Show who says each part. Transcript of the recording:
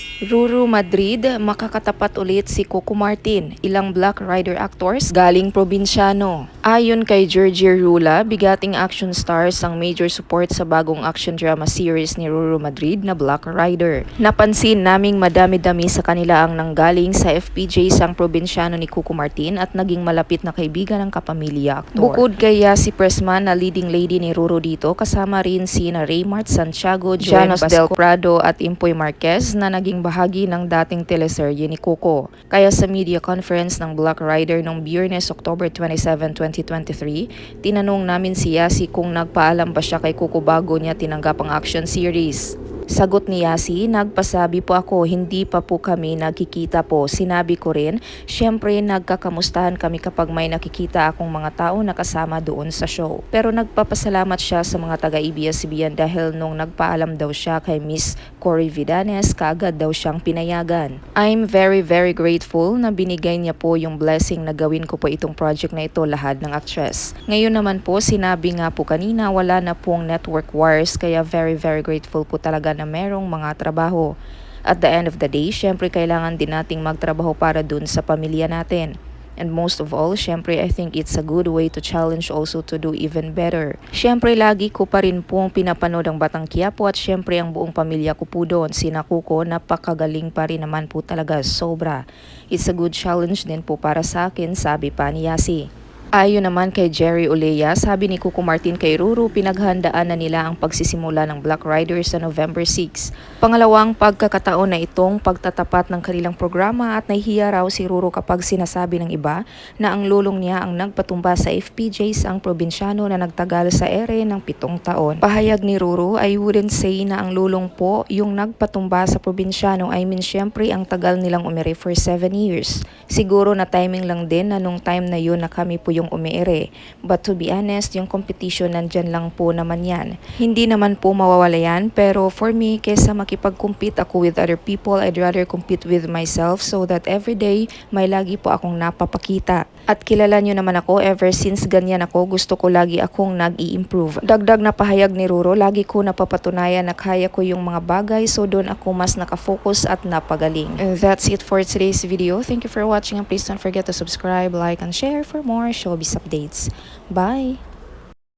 Speaker 1: Thanks. Ruru Madrid, makakatapat ulit si Coco Martin, ilang Black Rider actors galing probinsyano. Ayon kay Georgie Rula, bigating action stars ang major support sa bagong action drama series ni Ruru Madrid na Black Rider. Napansin naming madami-dami sa kanila ang nanggaling sa FPJ sang probinsyano ni Coco Martin at naging malapit na kaibigan ng kapamilya aktor. Bukod kaya si Pressman na leading lady ni Ruru dito, kasama rin si na Raymart Santiago, Janos Del Prado at Impoy Marquez na naging bahagi ng dating teleserye ni Coco. Kaya sa media conference ng Black Rider noong Biyernes, October 27, 2023, tinanong namin si Yasi kung nagpaalam ba siya kay Coco bago niya tinanggap ang action series. Sagot ni Yasi, nagpasabi po ako, hindi pa po kami nagkikita po. Sinabi ko rin, syempre nagkakamustahan kami kapag may nakikita akong mga tao na kasama doon sa show. Pero nagpapasalamat siya sa mga taga-ABS-CBN dahil nung nagpaalam daw siya kay Miss Cory Vidanes, kaagad daw siyang pinayagan. I'm very very grateful na binigay niya po yung blessing na gawin ko po itong project na ito lahad ng actress. Ngayon naman po, sinabi nga po kanina, wala na pong network wars kaya very very grateful po talaga na merong mga trabaho. At the end of the day, syempre kailangan din nating magtrabaho para dun sa pamilya natin. And most of all, syempre I think it's a good way to challenge also to do even better. Syempre lagi ko pa rin pong pinapanood ang Batang Quiapo at syempre ang buong pamilya ko po doon. Sina Kuko, napakagaling pa rin naman po talaga, sobra. It's a good challenge din po para sa akin, sabi pa ni Yasi. Ayon naman kay Jerry Olea, sabi ni Kuko Martin kay Ruru, pinaghandaan na nila ang pagsisimula ng Black Rider sa November 6. Pangalawang pagkakataon na itong pagtatapat ng kanilang programa at nahihiya raw si Ruru kapag sinasabi ng iba na ang lulong niya ang nagpatumba sa FPJs ang probinsyano na nagtagal sa ere ng pitong taon. Pahayag ni Ruru, I wouldn't say na ang lulong po yung nagpatumba sa probinsyano. I mean, syempre ang tagal nilang umere for 7 years. Siguro na timing lang din na nung time na yun na kami po yung umiire. But to be honest, yung competition nandyan lang po naman yan. Hindi naman po mawawala yan, pero for me, kesa makipag-compete ako with other people, I'd rather compete with myself so that every day may lagi po akong napapakita. At kilala nyo naman ako, ever since ganyan ako, gusto ko lagi akong nag-i-improve. Dagdag na pahayag ni Ruro, lagi ko napapatunayan na kaya ko yung mga bagay, so doon ako mas nakafocus at napagaling. And that's it for today's video. Thank you for watching and please don't forget to subscribe, like, and share for more showbiz updates. Bye!